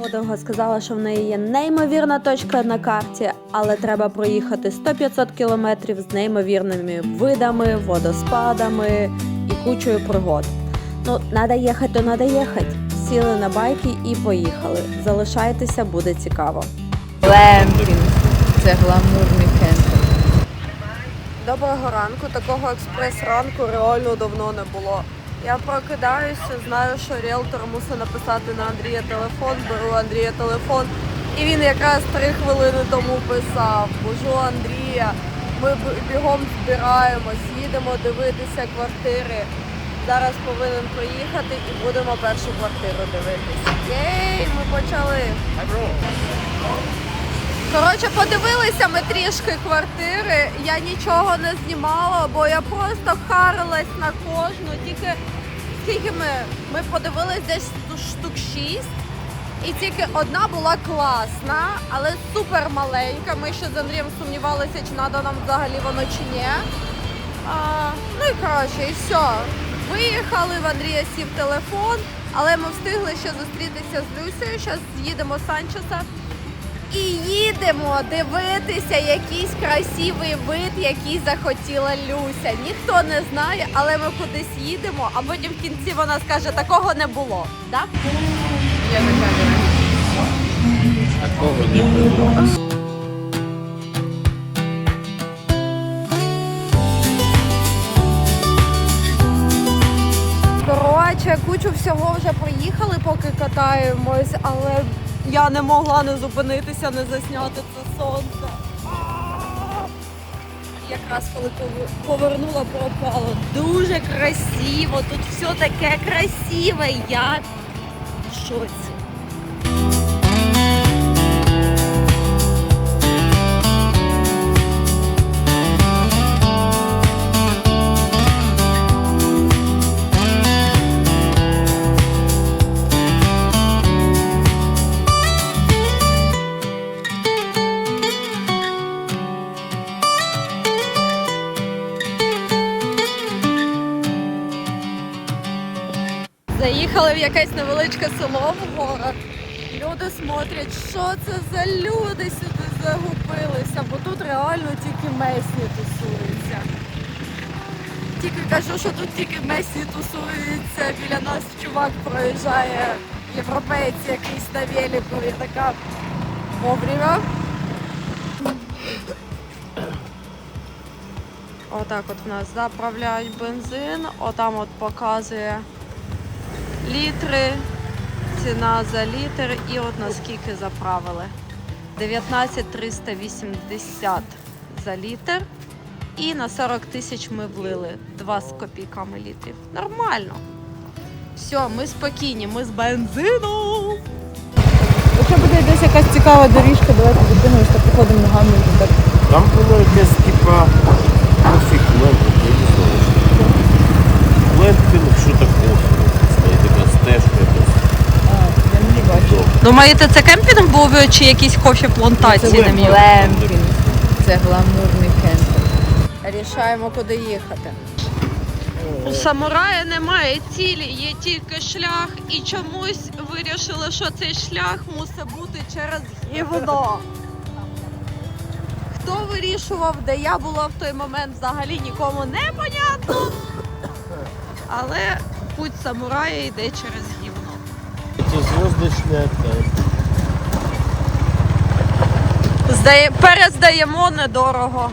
Подруга сказала, що в неї є неймовірна точка на карті, але треба проїхати 100-500 кілометрів з неймовірними видами, водоспадами і кучою пригод. Ну, треба їхати, то треба їхати. Сіли на байки і поїхали. Залишайтеся, буде цікаво. Глемпінг. Це гламурний кемпінг. Доброго ранку. Такого експрес-ранку реально давно не було. Я прокидаюся, знаю, що ріелтор мусить написати на Андрія телефон, беру Андрія телефон. І він якраз три хвилини тому писав. Божу Андрія, ми бігом збираємось, їдемо дивитися квартири. Зараз повинен проїхати і будемо першу квартиру дивитися. Єй, ми почали. Коротше, подивилися ми трішки квартири. Я нічого не знімала, бо я просто харилась на кожну. Тільки скільки ми? Ми подивились десь штук шість. І тільки одна була класна, але супер маленька. Ми ще з Андрієм сумнівалися, чи треба нам взагалі воно чи ні. А, ну і коротше, і все. Виїхали, в Андрія сів телефон, але ми встигли ще зустрітися з Люсею. Зараз їдемо з Санчеса. І їдемо дивитися якийсь красивий вид, який захотіла Люся. Ніхто не знає, але ми кудись їдемо, а потім в кінці вона скаже, такого не було. Да? Я Такого не було. Коротше, кучу всього вже проїхали, поки катаємось, але я не могла не зупинитися, не засняти це сонце. Якраз коли повернула, пропало. Дуже красиво, тут все таке красиве. Я в шоці. Заїхали в якесь невеличке село в город. Люди смотрять, що це за люди сюди загубилися, бо тут реально тільки месі тусуються. Тільки кажу, що тут тільки месі тусуються. Біля нас чувак проїжджає європейець якийсь на велику і така вовремя. Отак от в нас заправляють бензин, отам от показує літри, ціна за літр і от наскільки заправили. 19 380 за літр. І на 40 тисяч ми влили 2 з копійками літрів. Нормально. Все, ми спокійні, ми з бензином. Якщо буде десь якась цікава доріжка, давайте зупинимось та походимо ногами. так. Там було якесь типа пофіг лемпінг, я не знаю. що це. Лемпінг, що таке? Це така стежка якась. А, я не бачу. Думаєте, це кемпінг був чи якісь кофі плантації на мій? Глемпінг. Це гламурний кемпінг. Рішаємо, куди їхати. У самурая немає цілі, є тільки шлях, і чомусь вирішили, що цей шлях мусить бути через гівно. Хто вирішував, де я була в той момент, взагалі нікому не понятно. Але путь самурая йде через гівно. Здає... Перездаємо недорого.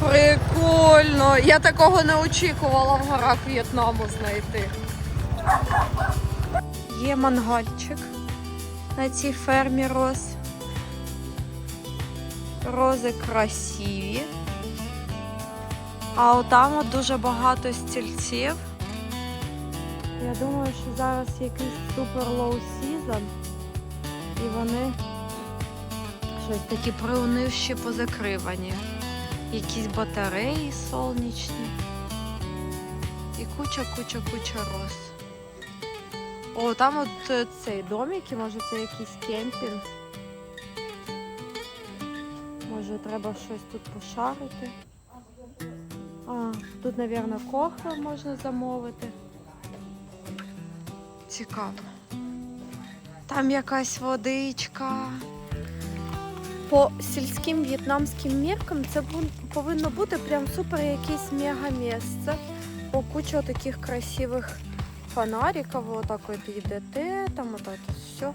Прикольно. Я такого не очікувала в горах В'єтнаму знайти. Є мангальчик на цій фермі роз. Рози красиві. А отам от дуже багато стільців. Я думаю, що зараз якийсь супер лоу сізон. І вони щось такі приунивші позакривані. Якісь батареї сонячні. І куча, куча, куча роз. О, там от е, цей домик, і може це якийсь кемпінг. Може треба щось тут пошарити. Тут, мабуть, кофе можна замовити. Цікаво. Там якась водичка. По сільським в'єтнамським міркам це повинно бути прям супер якесь мега місце. По кучу таких красивих фонариків, отак от йдете, там отак от все.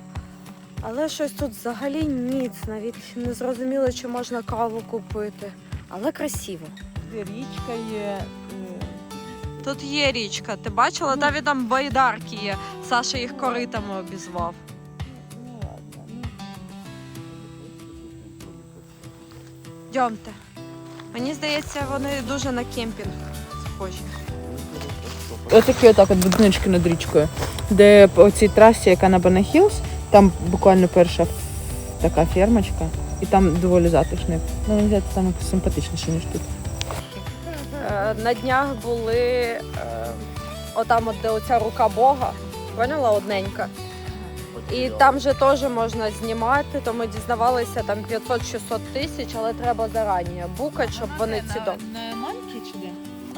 Але щось тут взагалі ніц, навіть не зрозуміло, чи можна каву купити. Але красиво. Річка є. е, Тут є річка, ти бачила? Та там байдарки є. Саша їх коритами обізвав. Ну ну. Йдемте. Мені здається, вони дуже на кемпінг схожі. Отакі отак от будиночки над річкою, де по цій трасі, яка на Бана Хілс, там буквально перша така фермочка, і там доволі затишно. Ну, мені здається, там симпатичніше, ніж тут. На днях були е, отам, от, де оця рука Бога, поняла одненька. І там же теж можна знімати, то ми дізнавалися там 500-600 тисяч, але треба зарані букати, щоб вони ці до. На манки чи де?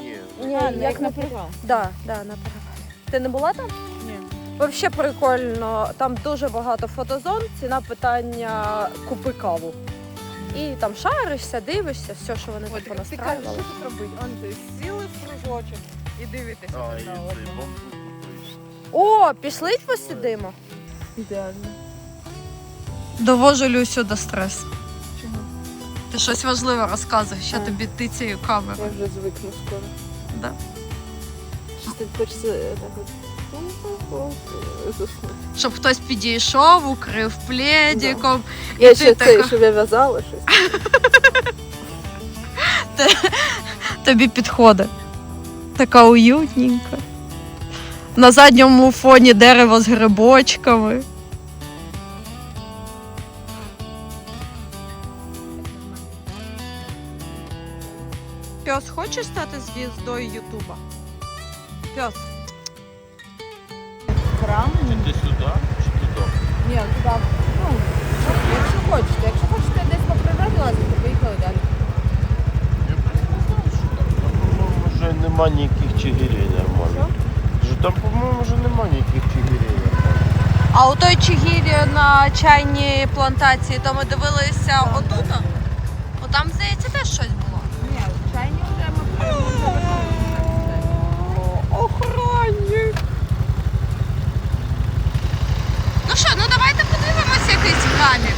Ні. Ні, А, як на привал. Да, да, на перевалі. Ти не була там? Ні. Взагалі прикольно. Там дуже багато фотозон. Ціна питання купи каву. І там шаришся, дивишся, все, що вони тут понастраювали. тут робити? Он ти сіли в кружочок і дивитеся. А, і одна цей одного. бамбук. О, пішли посидимо. Ідеально. Довожу Люсю до стресу. Чого? Ти щось важливе розказуєш, що А. тобі тицею камеру. Я вже звикну скоро. Да. Щось так хочеться е, так от. Щоб хтось підійшов, укрив пледиком. Я ще така- це, щоб я в'язала щось. Тобі підходить. Така уютненька. На задньому фоні дерево з грибочками. Пес, хочеш стати звіздою Ютуба? Пес. Храм? Ти сюди чи туди? Ні, туди. Ну, якщо хочете. Якщо хочете десь по природі лазити, поїхали далі. Я просто не знаю, що там. Там, по-моєму, вже нема ніяких чигирей нормально. Що там, по-моєму, вже нема ніяких чигирей. А у той Чигірі на чайній плантації, то ми дивилися отут. О, там, здається, теж щось було. Ні, чайні вже ми Охранник. Ну що, ну давайте подивимося якийсь храмік.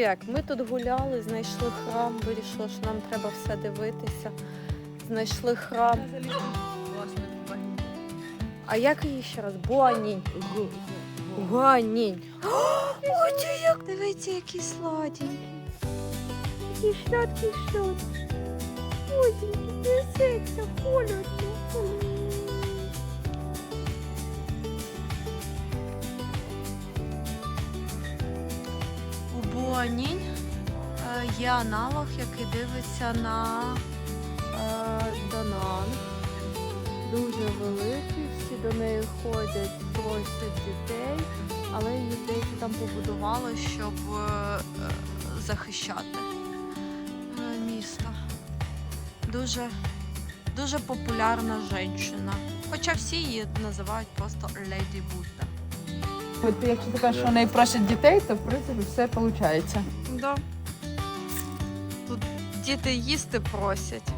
Так, ми тут гуляли, знайшли храм, вирішили, що нам треба все дивитися. Знайшли храм. А як її ще раз? Буанінь. Гуанінь. Ой, як дивіться, який сладенький. Який сладкий сладкий. Озенький, трясеться, холодно. У е, є аналог, який дивиться на е, Донан. Дуже великий, всі до неї ходять, просять дітей, але її здається там побудували, щоб е, захищати місто. Дуже, дуже популярна жінка. Хоча всі її називають просто Леді Будда. От якщо кажеш, що вони просять дітей, то в принципі все виходить. Да. Тут діти їсти просять.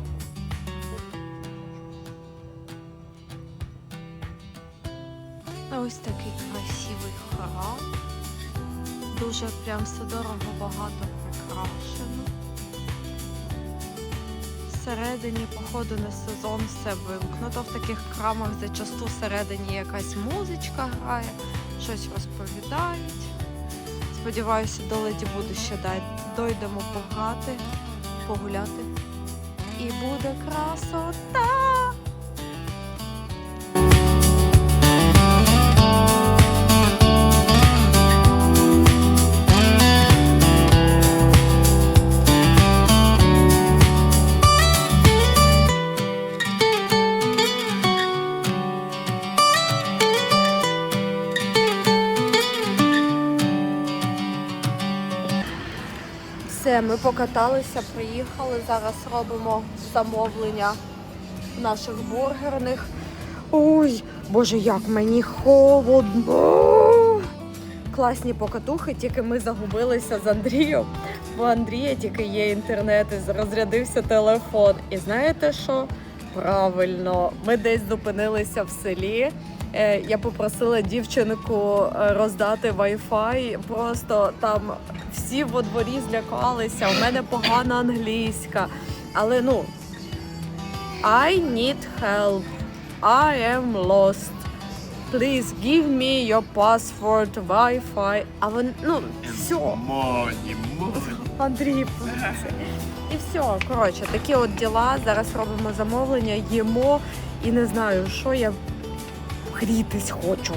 Ось такий красивий храм. Дуже прям все дорого багато прикрашено. Всередині, походу, на сезон все вимкнуто. В таких храмах зачасту всередині якась музичка грає, щось розповідають. Сподіваюся, до леді буду ще дай- дойдемо пограти, погуляти. І буде красота. Все, ми покаталися, приїхали. Зараз робимо замовлення наших бургерних. Ой, боже, як мені холодно. Класні покатухи, тільки ми загубилися з Андрієм. Бо Андрія тільки є інтернет і розрядився телефон. І знаєте що? Правильно, ми десь зупинилися в селі. Е, Я попросила дівчинку е, роздати Wi-Fi. Просто там всі во дворі злякалися. У мене погана англійська. Але ну I need help. I am lost. Please give me your password Wi-Fi. А вон, ну, все. Андрій, і все. Коротше, такі от діла. Зараз робимо замовлення, їмо і не знаю, що я грітись хочу.